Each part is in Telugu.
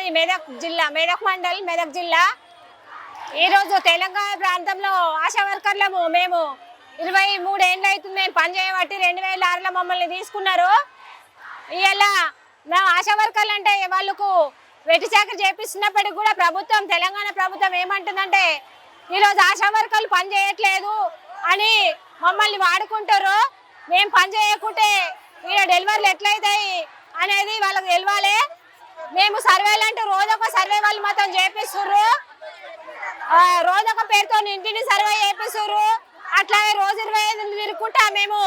మాది మెదక్ జిల్లా మెదక్ మండల్ మెదక్ జిల్లా. ఈరోజు తెలంగాణ ప్రాంతంలో ఆశా వర్కర్లము మేము ఇరవై మూడు అవుతుంది మేము పని చేయబట్టి రెండు వేల ఆరులో మమ్మల్ని తీసుకున్నారు. ఇలా మేము ఆశా వర్కర్లు అంటే వాళ్ళకు వెట్టి చాకరి చేపిస్తున్నప్పటికి కూడా ప్రభుత్వం తెలంగాణ ప్రభుత్వం ఏమంటుందంటే ఈరోజు ఆశా వర్కర్లు పని చేయట్లేదు అని మమ్మల్ని వాడుకుంటారు. మేము పని చేయకుంటే ఈడ డెలివరీలు ఎట్లయితాయి అనేది వాళ్ళకి తెలియాలి మేము సర్వేలు అంటే రోజు ఒక సర్వే వాళ్ళు మాత్రం చేపిస్తుర్రు. రోజొక పేరుతో ఇంటిని సర్వే చేపిస్తుర్రు. అట్లాగే రోజు ఇరవై ఐదు తిరుగుకుంటా మేము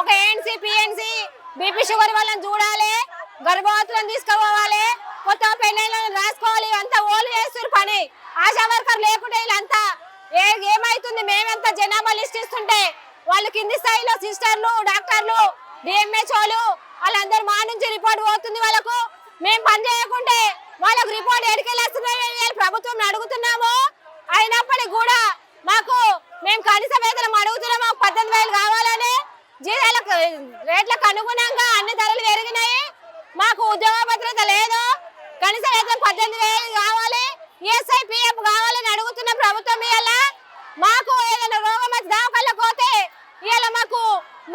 ఒక ఏఎన్సీ పిఎన్సీ బీపీ షుగర్ వాళ్ళని చూడాలి. గర్భవతులను తీసుకుపోవాలి. కొత్త పెళ్ళైళ్ళని రాసుకోవాలి. అంతా ఓలు చేస్తున్నారు పని. ఆశా వర్కర్ లేకుంటే వీళ్ళంతా ఏ ఏమైతుంది? మేమెంత జనాభా లిస్ట్ ఇస్తుంటే వాళ్ళు కింది స్థాయిలో సిస్టర్లు డాక్టర్లు డిఎంహెచ్ఓలు వాళ్ళందరూ మా నుంచి రిపోర్ట్ పోతుంది వాళ్ళకు. మేము పని చేయకుంటే వాళ్ళకు రిపోర్ట్ ఎడికెళ్ళేస్తున్నాయి ప్రభుత్వం అడుగుతున్నాము. అయినప్పటికీ కూడా మాకు మేము కనీస వేతనం అడుగుతున్నాము మాకు పద్దెనిమిది వేలు కావాలని. జీతాలకు రేట్లకు అనుగుణంగా అన్ని ధరలు పెరిగినాయి. మాకు ఉద్యోగ భద్రత లేదు. కనీస వేతనం పద్దెనిమిది వేలు కావాలి. ఈఎస్ఐ పిఎఫ్ కావాలని అడుగుతున్న ప్రభుత్వం ఇవాళ మాకు ఏదైనా రోగం వచ్చి దవాఖానలకు పోతే ఇవాళ మాకు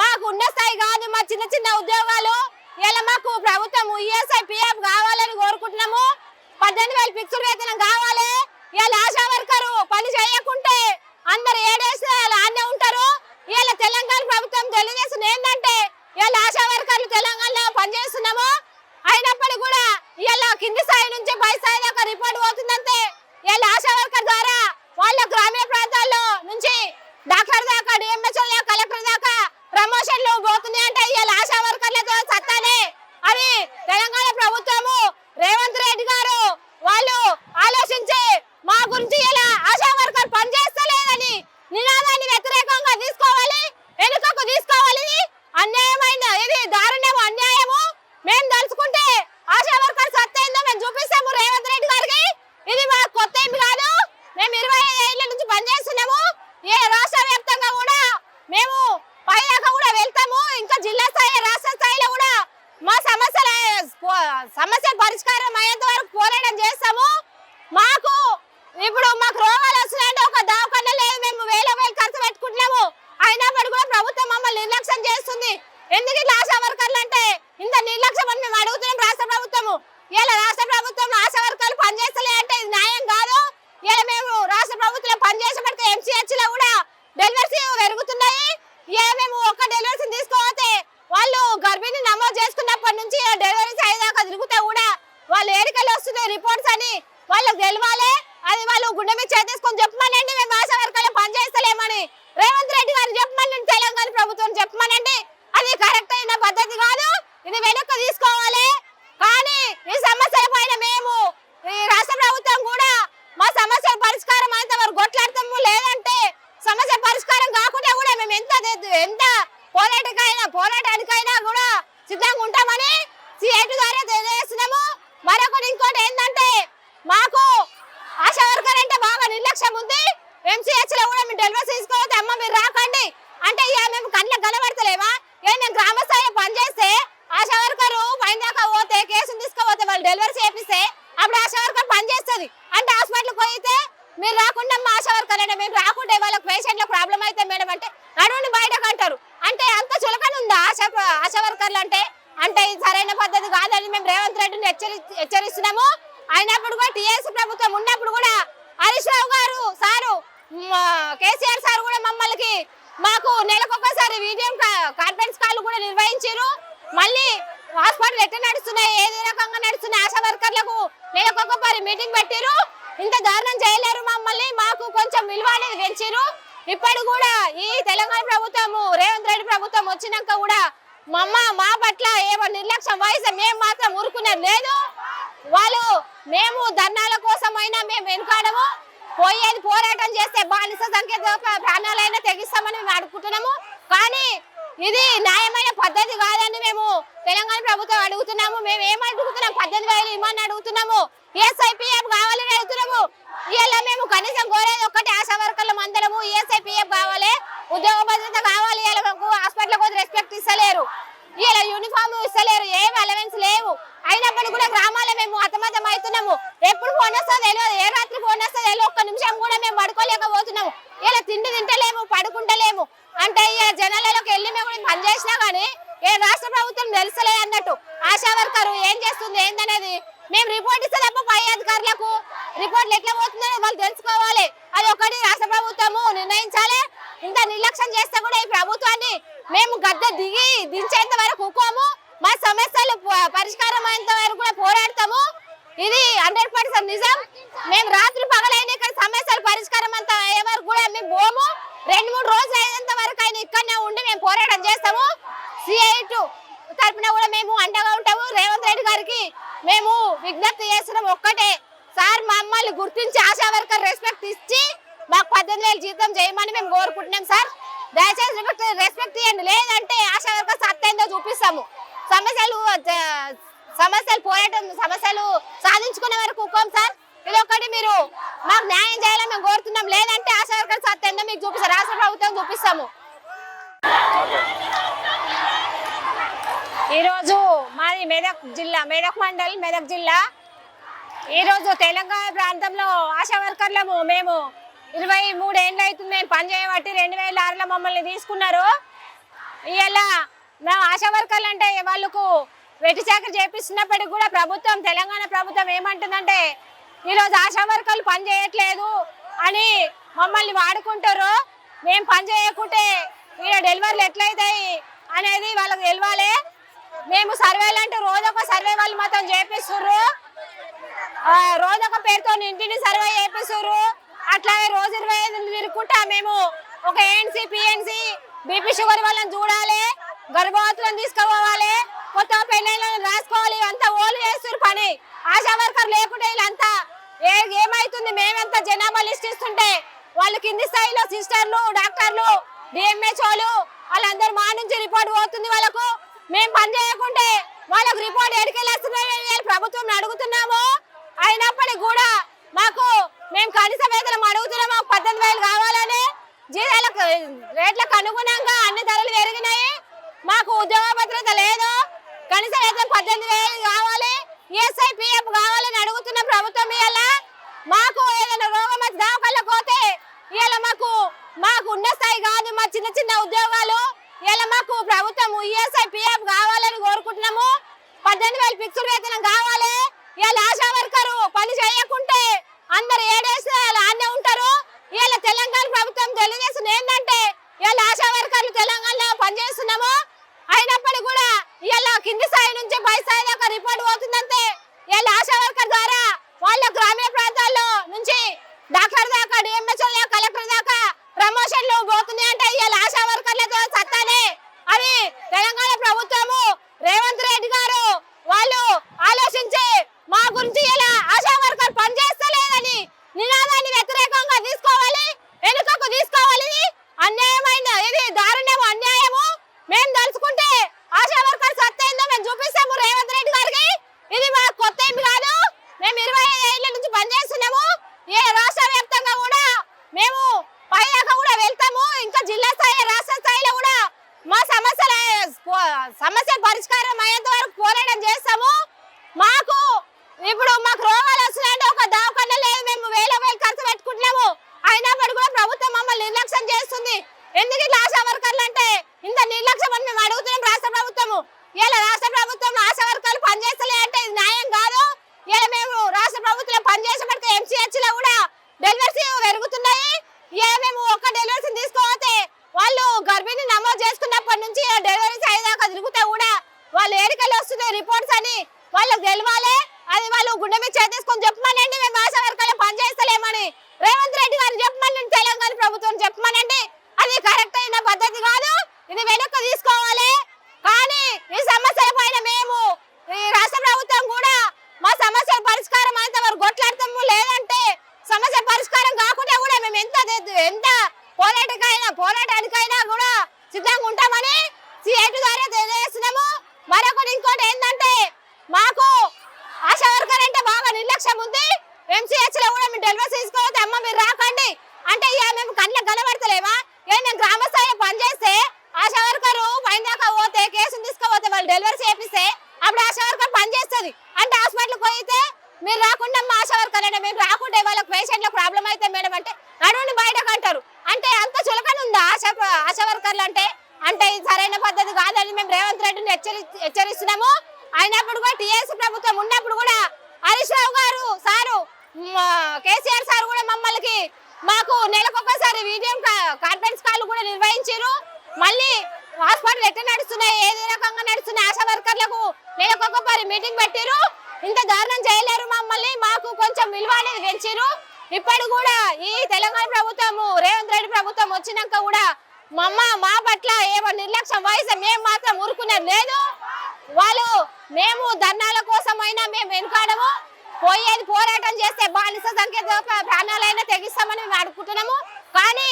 మాకు ఉన్న స్థాయి కాదు మా చిన్న చిన్న ఉద్యోగాలు. ఇలా మాకు ప్రభుత్వం ఈఎస్ఐ పిఎఫ్ కావాలని కోరుకుంటున్నాము? పద్దెనిమిది వేలు ఫిక్స్డ్ వేతనం కావాలి. ఇలా ఆశా వర్కరు పని చేయకుంటే అందరు ఏడేసి ఆనే ఉంటారు. ఇలా తెలంగాణ ప్రభుత్వం తెలియజేసిన ఏంటంటే ఇలా ఆశా వర్కర్లు తెలంగాణలో పనిచేస్తున్నాము. అయినప్పటికీ కూడా ఇలా కింది స్థాయి నుంచి పై స్థాయి దాకా రిపోర్ట్ పోతుందంటే ఇలా ఆశా వర్కర్ ద్వారా వాళ్ళ గ్రామీణ ప్రాంతాల్లో నుంచి డాక్టర్ దాకా డిఎంహెచ్ఓ కలెక్టర్ దాకా ప్రమోషన్లు పోతున్నాయి అంటే ఇలా ఆశా వర్కర్ అని తెలంగాణ ప్రభుత్వము రేవంత్ రెడ్డి గారు వాళ్ళు ఆలోచించి మా గురించి ఇలా ఆశా వర్కర్ పనిచేస్తలేదని నినాదాన్ని వ్యతిరేకంగా తీసుకోవాలి వెనుకకు తీసుకోవాలి అన్యాయమైన ఇది దారుణం అన్యాయము. మేము తలుచుకుంటే ఆశా వర్కర్ సత్తైందో మేము చూపిస్తాము రేవంత్ రెడ్డి గారికి. ఇది మా కొత్త ఏమి కాదు. మేము ఇరవై ఐదు ఏళ్ళ నుంచి పనిచేస్తున్నాము. ఏ రాష్ట్ర వ్యాప్తంగా కూడా మేము పైదాకా కూడా వెళ్తాము. ఇంకా జిల్లా స్థాయి రాష్ట్ర స్థాయిలో కూడా మా సమస్యల సమస్య పరిష్కారం అయ్యేంత వరకు పోరాటం చేస్తాము. మాకు ఇప్పుడు మాకు రోగాలు వస్తున్నాయంటే ఒక దవాఖాన లేదు మేము వేల వేలు ఖర్చు పెట్టుకుంటున్నాము. అయినప్పటికీ కూడా ప్రభుత్వం మమ్మల్ని నిర్లక్ష్యం చేస్తుంది. ఎందుకు ఇట్లా ఆశా వర్కర్లు అంటే ఇంత నిర్లక్ష్యం అని మేము అడుగుతున్నాం రాష్ట్ర ప్రభుత్వము. ఇలా రాష్ట్ర ప్రభుత్వం ఆశా వర్కర్లు పనిచేస్తలే అంటే ఇది న్యాయం కాదు. ఇలా మేము రాష్ట్ర ప్రభుత్వం పనిచేసేపటికి ఎంసీహెచ్లో కూడా డెలివరీస్ పెరుగుతున్నాయి. ఇలా మేము ఒక్క డెలివరీస్ తీసుకోపోతే వాళ్ళు గర్భిణి నమోదు చేసుకున్నప్పటి నుంచి డెలివరీస్ అయ్యేదాకా తిరిగితే కూడా వాళ్ళు ఏడికెళ్ళి వస్తున్నాయి రిపోర్ట్స్ అని. వాళ్ళకి తెలవాలి. అది వాళ్ళు గుండె మీద చేతేసుకొని చెప్పమని మేము ఆశా వర్గాలు పనిచేస్తలేమని రేవంత్ రెడ్డి గారు చెప్పమనండి తెలంగాణ ప్రభుత్వం చెప్పమనండి అది కరెక్ట్ అయిన పద్ధతి కాదు ఇది వెనక్కి తీసుకోవాలి కానీ ఈ సమస్యల పైన మేము ఈ రాష్ట్ర ప్రభుత్వం కూడా మా సమస్యల పరిష్కారం అయితే వారు కొట్లాడతాము లేదంటే సమస్య పరిష్కారం కాకుండా కూడా మేము ఎంత దే- ఎంత పోరాటకైనా పోరాటానికైనా కూడా సిద్ధంగా ఉంటామని సిఐటి ద్వారా తెలియజేస్తున్నాము. మరొకటి ఇంకోటి ఏంటంటే మాకు ఆశా వర్కర్ అంటే బాగా నిర్లక్ష్యం ఉంది. ఎంసీహెచ్లో కూడా మేము డెలివరీ తీసుకోవద్దు అమ్మ మీరు రాకండి. అంటే ఇక మేము కళ్ళ కనబడతలేమా ఏ నేను గ్రామ స్థాయిలో పనిచేస్తే ఆశా వర్కర్ పైన దాకా పోతే కేసును తీసుకుపోతే వాళ్ళు డెలివరీ చేపిస్తే అప్పుడు ఆశా వర్కర్ పనిచేస్తుంది. అంటే హాస్పిటల్కి పోయితే మీరు రాకుండా మా ఆశా వర్కర్ అంటే మేము రాకుండా వాళ్ళకి పేషెంట్లకు ప్రాబ్లం అయితే మేడం అంటే నడువుని బయటకు అంటారు. అంటే అంత చులకనుందా ఆశా ఆశా వర్కర్లు అంటే? అంటే ఇది సరైన పద్ధతి కాదని మేము రేవంత్ రెడ్డిని హెచ్చరి హెచ్చరిస్తున్నాము. అయినప్పుడు కూడా టీఎస్ ప్రభుత్వం ఉన్నప్పుడు కూడా హరీష్ రావు గారు సారు కేసీఆర్ సార్ కూడా మమ్మల్ని మాకు నెలకొకసారి వీడియో కాన్ఫరెన్స్ కాల్ కూడా నిర్వహించారు. మళ్ళీ హాస్పిటల్ ఎట్లా నడుస్తున్నాయి ఏది రకంగా నడుస్తున్నాయి ఆశా వర్కర్లకు నెలకొకసారి మీటింగ్ పెట్టారు. ఇంత దారుణం చేయలేరు మమ్మల్ని మాకు కొంచెం విలువ అనేది పెంచారు. ఇప్పుడు కూడా ఈ తెలంగాణ ప్రభుత్వము రేవంత్ రెడ్డి ప్రభుత్వం వచ్చినాక కూడా మమ్మ మా పట్ల ఏమో నిర్లక్ష్యం వహిస్తే మేము మాత్రం ఊరుకునే లేదు. వాళ్ళు మేము ధర్నాల కోసమైనా మేము వెనుకాడము. పోయేది పోరాటం చేస్తే బానిస సంఖ్య ప్రాణాలైనా తెగిస్తామని మేము అడుగుతున్నాము కానీ ఇది న్యాయమైన పద్ధతి కాదని మేము తెలంగాణ ప్రభుత్వం అడుగుతున్నాము. మేము ఏమని అడుగుతున్నాం? పద్దెనిమిది వేలు ఇమ్మని అడుగుతున్నాము? ఈఎస్ఐపిఎఫ్ కావాలని అడుగుతున్నాము? ఇలా మేము కనీసం కోరేది ఒక్కటి ఆశా వర్కర్ల మందరము ఈఎస్ఐపిఎఫ్ కావాలి ఉద్యోగ భద్రత కావాలి ఇలా మాకు హాస్పిటల్ కొద్ది రెస్పెక్ట్ ఇస్తలేరు. ఇలా యూనిఫామ్ ఇస్తలేరు ఏం అలవెన్స్ లేవు. అయినప్పటికీ కూడా గ్రామాల్లో మేము అతను అవుతున్నాము ఫోన్ వస్తుందో తెలియదు ఏ రాత్రి ఫోన్ వస్తుందో తెలియదు ఒక్క నిమిషం కూడా మేము పడుకోలేకపోతున్నాము ఇలా తిండి తింటలేము పడుకుంటలేము అంటే ఇక జనాలలోకి వెళ్ళి మేము కూడా పని చేసినా కానీ ఏ రాష్ట్ర ప్రభుత్వం తెలుసలే అన్నట్టు ఆశా వర్కర్ ఏం చేస్తుంది ఏందనేది మేము రిపోర్ట్ ఇస్తే తప్ప పై అధికారులకు రిపోర్ట్లు ఎట్లా పోతుందో వాళ్ళు తెలుసుకోవాలి అది ఒకటి రాష్ట్ర ప్రభుత్వము నిర్ణయించాలి ఇంత నిర్లక్ష్యం చేస్తే కూడా ఈ ప్రభుత్వాన్ని మేము గద్దె దిగి దించేంత వరకు ఊకోము. మా సమస్యలు పరిష్కారం అయ్యేంత వరకు కూడా పోరాడతాము. ఇది హండ్రెడ్ పర్సెంట్ నిజం. మేము రాత్రి పగలైన ఇక్కడ సమస్యలు పరిష్కారం అంత అయ్యే వరకు కూడా మేము పోము. రెండు మూడు రోజులు అయ్యేంత వరకు అయినా ఇక్కడనే ఉండి మేము పోరాటం చేస్తాము. సిఐ తరపున కూడా మేము అండగా ఉంటాము. రేవంత్ రెడ్డి గారికి మేము విజ్ఞప్తి చేస్తున్నాం ఒక్కటే. సార్ మమ్మల్ని గుర్తించి ఆశా వర్కర్ రెస్పెక్ట్ ఇచ్చి మాకు పద్దెనిమిది వేలు జీతం చేయమని మేము కోరుకుంటున్నాం సార్. దయచేసి రెస్పెక్ట్ రెస్పెక్ట్ ఇవ్వండి లేదంటే ఆశా వర్కర్ సత్తైందో చూపిస్తాము. సమస్యలు సమస్యలు పోరాటం సమస్యలు సాధించుకునే వరకు ఒక్కోం సార్. ఇది ఒకటి మీరు మాకు న్యాయం చేయాలని మేము కోరుతున్నాం. లేదంటే ఆశా వర్కర్ సత్తైందో మీకు చూపిస్తారు రాష్ట్ర ప్రభుత్వం చూపిస్తాము. ఈరోజు మాది మెదక్ జిల్లా మెదక్ మండల్ మెదక్ జిల్లా. ఈరోజు తెలంగాణ ప్రాంతంలో ఆశా వర్కర్లము మేము ఇరవై మూడేళ్ళు అవుతుంది మేము పని చేయబట్టి రెండు వేల ఆరులో మమ్మల్ని తీసుకున్నారు. ఇలా మేము ఆశా వర్కర్లు అంటే వాళ్ళకు వెట్టి చాకరి చేపిస్తున్నప్పటికి కూడా ప్రభుత్వం తెలంగాణ ప్రభుత్వం ఏమంటుందంటే ఈరోజు ఆశా వర్కర్లు పని చేయట్లేదు అని మమ్మల్ని వాడుకుంటారు. మేము పని చేయకుంటే ఈడ డెలివరీలు ఎట్లయితాయి అనేది వాళ్ళకి తెలియాలి మేము సర్వేలు అంటే రోజు ఒక సర్వే వాళ్ళు మాత్రం చేపిస్తుర్రు. రోజొక పేరుతో ఇంటిని సర్వే చేపిస్తుర్రు. అట్లాగే రోజు ఇరవై ఐదు తిరుగుకుంటా మేము. ఒక ఏఎన్సీ పిఎన్సీ బీపీ షుగర్ వాళ్ళని చూడాలి గర్భవతులను తీసుకుపోవాలి కొత్త పెళ్ళిళ్ళని రాసుకోవాలి ఇవంతా ఓలు చేస్తున్నారు పని. ఆశా వర్కర్ లేకుంటే వీళ్ళంతా ఏ ఏమైతుంది? మేమెంత జనాభా లిస్ట్ ఇస్తుంటే వాళ్ళు కింది స్థాయిలో సిస్టర్లు డాక్టర్లు డిఎంహెచ్ఓలు వాళ్ళందరూ మా నుంచి రిపోర్ట్ పోతుంది వాళ్ళకు. మేము పని చేయకుంటే వాళ్ళకు రిపోర్ట్ ఎడికెళ్ళేస్తున్నారు ప్రభుత్వం అడుగుతున్నాము. అయినప్పటికీ కూడా మాకు మేము కనీస వేతనం అడుగుతున్నాం మాకు పద్దెనిమిది వేలు కావాలని. జీతాలకు రేట్లకు అనుగుణంగా అన్ని ధరలు పెరిగినాయి. మాకు ఉద్యోగ భద్రత లేదు. కనీస వేతనం పద్దెనిమిది వేలు కావాలి. ఈఎస్ఐ పిఎఫ్ కావాలని అడుగుతున్న ప్రభుత్వం ఇవాళ మాకు ఏదైనా రోగం వచ్చి దావకాళ్ళకు పోతే ఇవాళ మాకు మాకు ఉన్న స్థాయి కాదు మా చిన్న చిన్న ఉద్యోగాలు. ఇవాళ మాకు ప్రభుత్వం ఈఎస్ఐ పిఎఫ్ కావాలని కోరుకుంటున్నాము. పద్దెనిమిది వేలు ఫిక్స్డ్ వేతనం కావాలి. ఇవాళ ఆశా వర్కరు అందరు ఏడేసి ఆన్నే ఉంటారు? ఇవాళ తెలంగాణ ప్రభుత్వం తెలియజేసిన ఏంటంటే ఇవాళ ఆశా వర్కర్లు తెలంగాణలో పనిచేస్తున్నాము. అయినప్పటికీ కూడా ఇవాళ కింది స్థాయి నుంచి పై స్థాయి దాకా రిపోర్ట్ పోతుందంటే ఇవాళ ఆశా వర్కర్ ద్వారా వాళ్ళ గ్రామీణ ప్రాంతాల్లో నుంచి డాక్టర్ దాకా డిఎంహెచ్ఓ కలెక్టర్ దాకా ప్రమోషన్లు పోతున్నాయంటే ఇలా ఆశా వర్కర్లతో సత్తానే. అని తెలంగాణ ప్రభుత్వము రేవంత్ రెడ్డి గారు వాళ్ళు ఆలోచించి మా గురించి ఇలా ఆశా వర్కర్ పనిచేస్తలేదని నినాదాన్ని వ్యతిరేకంగా తీసుకోవాలి వెనుకకు తీసుకోవాలి ఇది అన్యాయమైన ఇది దారుణము అన్యాయము మేము తలుచుకుంటే ఆశా వర్కర్ సత్తైందో మేము చూపిస్తాము రేవంత్ రెడ్డి గారికి ఇది మా కొత్త ఏమి కాదు మేము ఇరవై ఐదు ఏళ్ళ నుంచి పనిచేస్తున్నాము ఏ రాష్ట్ర వ్యాప్తంగా కూడా మేము పై దాకా కూడా వెళ్తాము ఇంకా జిల్లా స్థాయి రాష్ట్ర స్థాయిలో కూడా మా సమస్యల సమస్య పరిష్కారం అయ్యేంత వరకు పోరాటం చేస్తాము మాకు ఇప్పుడు మాకు రోగాలు వస్తున్నాయంటే ఒక దవాఖాన లేదు మేము వేల వేలు ఖర్చు పెట్టుకుంటున్నాము అయినప్పటికీ కూడా ప్రభుత్వం మమ్మల్ని నిర్లక్ష్యం చేస్తుంది ఎందుకు ఇట్లా ఆశా వర్కర్లు అంటే ఇంత నిర్లక్ష్యం అని మేము అడుగుతున్నాం రాష్ట్ర ప్రభుత్వము. ఇలా రాష్ట్ర ప్రభుత్వం ఆశా వర్గాలు పనిచేస్తలే అంటే ఇది న్యాయం కాదు. ఇలా మేము రాష్ట్ర ప్రభుత్వం పనిచేసేప్పటికీ ఎంసీహెచ్లో కూడా డెలివరీస్ పెరుగుతున్నాయి. ఇలా మేము ఒక్క డెలివరీస్ తీసుకోపోతే వాళ్ళు గర్భిణి నమోదు చేసుకున్నప్పటి నుంచి డెలివరీస్ అయ్యేదాకా తిరుగుతా కూడా వాళ్ళు ఏడికలు వస్తున్నాయి రిపోర్ట్స్ అని వాళ్ళకి తెలవాలి అది వాళ్ళు గుండె మీద చేతేసుకొని చెప్పమనండి. మేము ఆశా వర్గాలు పనిచేస్తలేమని. రేవంత్ రెడ్డి గారు చెప్పమనండి తెలంగాణ ప్రభుత్వం చెప్పమనండి అది కరెక్ట్ అయిన పద్ధతి కాదు ఇది వెనక్కి తీసుకోవాలి. కానీ ఈ సమస్యల పైన మేము ఈ రాష్ట్ర ప్రభుత్వం కూడా మా సమస్య పరిష్కారం అంతవరకు కొట్లాడతాము. లేదంటే సమస్య పరిష్కారం కాకుండా కూడా మేము ఎంత ఎంత పోరాటకైనా పోరాటానికైనా కూడా సిద్ధంగా ఉంటామని సిఐటి ద్వారా తెలియజేస్తున్నాము. మరొకటి ఇంకోటి ఏంటంటే మాకు ఆశా వర్కర్ అంటే బాగా నిర్లక్ష్యం ఉంది. ఎంసీహెచ్లో కూడా మేము డెలివరీ తీసుకోవద్దు అమ్మ మీరు రాకండి. అంటే ఇక మేము కళ్ళకి కనబడతలేమా? ఏ మేము గ్రామ స్థాయిలో పనిచేస్తే ఆశా వర్కర్ పైన దాకా పోతే కేసును తీసుకుపోతే వాళ్ళు డెలివరీ చేపిస్తే అప్పుడు ఆశా వర్కర్ పనిచేస్తుంది అంటే హాస్పిటల్కి పోయితే మీరు రాకుండా మా ఆశా వర్కర్ అంటే మేము రాకుండా వాళ్ళకి పేషెంట్ల ప్రాబ్లం అయితే మేడం అంటే నడువుని బయటకు అంటారు అంటే అంత చులకన ఉందా ఆశా ఆశా వర్కర్లు అంటే అంటే ఇది సరైన పద్ధతి కాదని మేము రేవంత్ రెడ్డిని హెచ్చరి హెచ్చరిస్తున్నాము అయినప్పుడు కూడా టీఎస్ ప్రభుత్వం ఉన్నప్పుడు కూడా హరీష్ రావు గారు సారు మ, కేసీఆర్ సార్ కూడా మమ్మల్ని మాకు నెలకొకసారి వీడియో కాన్ఫరెన్స్ కాల్ కూడా నిర్వహించారు మళ్ళీ హాస్పిటల్ ఎట్లా నడుస్తున్నాయి ఏది రకంగా నడుస్తున్నాయి ఆశా వర్కర్లకు నెలకొకసారి మీటింగ్ పెట్టిరు ఇంత దారుణం చేయలేరు మమ్మల్ని మాకు కొంచెం విలువ అనేది పెంచారు ఇప్పుడు కూడా ఈ తెలంగాణ ప్రభుత్వము రేవంత్ రెడ్డి ప్రభుత్వం వచ్చినాక కూడా మమ్మ మా పట్ల ఏమో నిర్లక్ష్యం వహిస్తే మేము మాత్రం ఊరుకునేది లేదు. వాళ్ళు మేము ధర్నాల కోసమైనా మేము వెనుకాడము. పోయేది పోరాటం చేస్తే బానిస సంఖ్య ప్రాణాలైనా తెగిస్తామని మేము అనుకుంటున్నాము. కానీ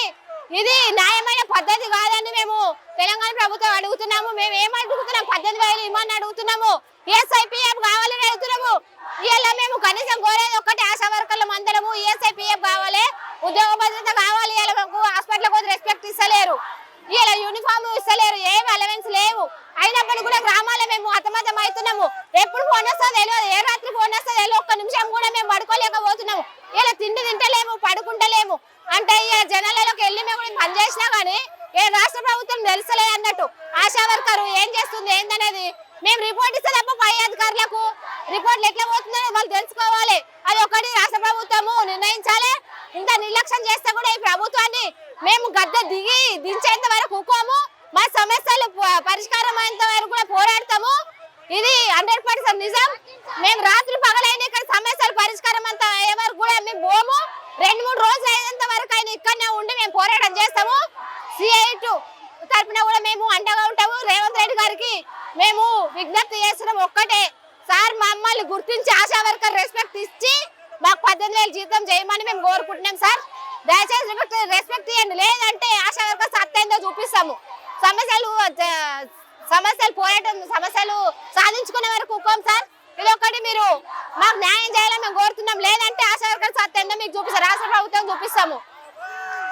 ఇది న్యాయమైన పద్ధతి కాదని మేము. తెలంగాణ ప్రభుత్వం అడుగుతున్నాము మేము ఏం అడుగుతున్నాం పద్ధతి వేలు ఇమ్మని అడుగుతున్నాము. ఈఎస్ఐపిఎఫ్ కావాలని అడుగుతున్నాము. ఇలా మేము కనీసం కోరేది ఒక్కటి ఆశా వర్కర్ల అందరము ఈఎస్ఐపిఎఫ్ కావాలి ఉద్యోగ భద్రత కావాలి ఇలా మాకు హాస్పిటల్ కొద్ది రెస్పెక్ట్ ఇస్తలేరు. ఇలా యూనిఫామ్ ఇస్తలేరు ఏం అలవెన్స్ లేవు. అయినప్పటికీ కూడా గ్రామాల్లో మేము అతమతం అవుతున్నాము. ఎప్పుడు ఫోన్ వస్తుందో తెలియదు ఏ రాత్రి ఫోన్ వస్తుందో తెలియదు ఒక్క నిమిషం కూడా మేము పడుకోలేకపోతున్నాము. ఇలా తిండి తింటలేము పడుకుంటలేము. అంటే ఈ జనాలలోకి వెళ్ళి మేము పని చేసినా కానీ ఏ రాష్ట్ర ప్రభుత్వం తెలుసలేదు అన్నట్టు. ఆశా వర్కర్ ఏం చేస్తుంది ఏందనేది? మేము రిపోర్ట్ ఇస్తే తప్ప పై అధికారులకు రిపోర్ట్లు ఎట్లా పోతుందో వాళ్ళు తెలుసుకోవాలి. అది ఒకటి రాష్ట్ర ప్రభుత్వము నిర్ణయించాలి. ఇంత నిర్లక్ష్యం చేస్తే కూడా ఈ ప్రభుత్వాన్ని మేము గద్దె దిగి దించేంత వరకు ఊకోము. మా సమస్యలు పరిష్కారం అయ్యేంత వరకు కూడా పోరాడతాము. ఇది హండ్రెడ్ పర్సెంట్ నిజం. మేము రాత్రి పగలైన ఇక్కడ సమస్యలు పరిష్కారం అంత అయ్యే వరకు కూడా మేము పోము. రెండు మూడు రోజులు అయ్యేంత వరకు ఆయన ఇక్కడనే ఉండి మేము పోరాటం చేస్తాము. సిఐ తరపున కూడా మేము అండగా ఉంటాము. రేవంత్ రెడ్డి గారికి మేము విజ్ఞప్తి చేస్తున్నాం. ఒక్కటే సార్ మమ్మల్ని గుర్తించి ఆశా వర్కర్ రెస్పెక్ట్ ఇచ్చి మాకు పద్దెనిమిది వేలు జీతం చేయమని మేము కోరుకుంటున్నాం సార్. దయచేసి రెస్పెక్ట్ రెస్పెక్ట్ ఇవ్వండి లేదంటే ఆశా వర్కర్ సత్తైందో చూపిస్తాము. సమస్యలు సమస్యలు పోరాటం సమస్యలు సాధించుకునే వరకు ఊకోం సార్. ఇది ఒకటి మీరు మాకు న్యాయం చేయాలని మేము కోరుతున్నాం. లేదంటే ఆశా వర్కర్ సత్తైందో మీకు చూపిస్తాం. రాష్ట్ర ప్రభుత్వం చూపిస్తాము.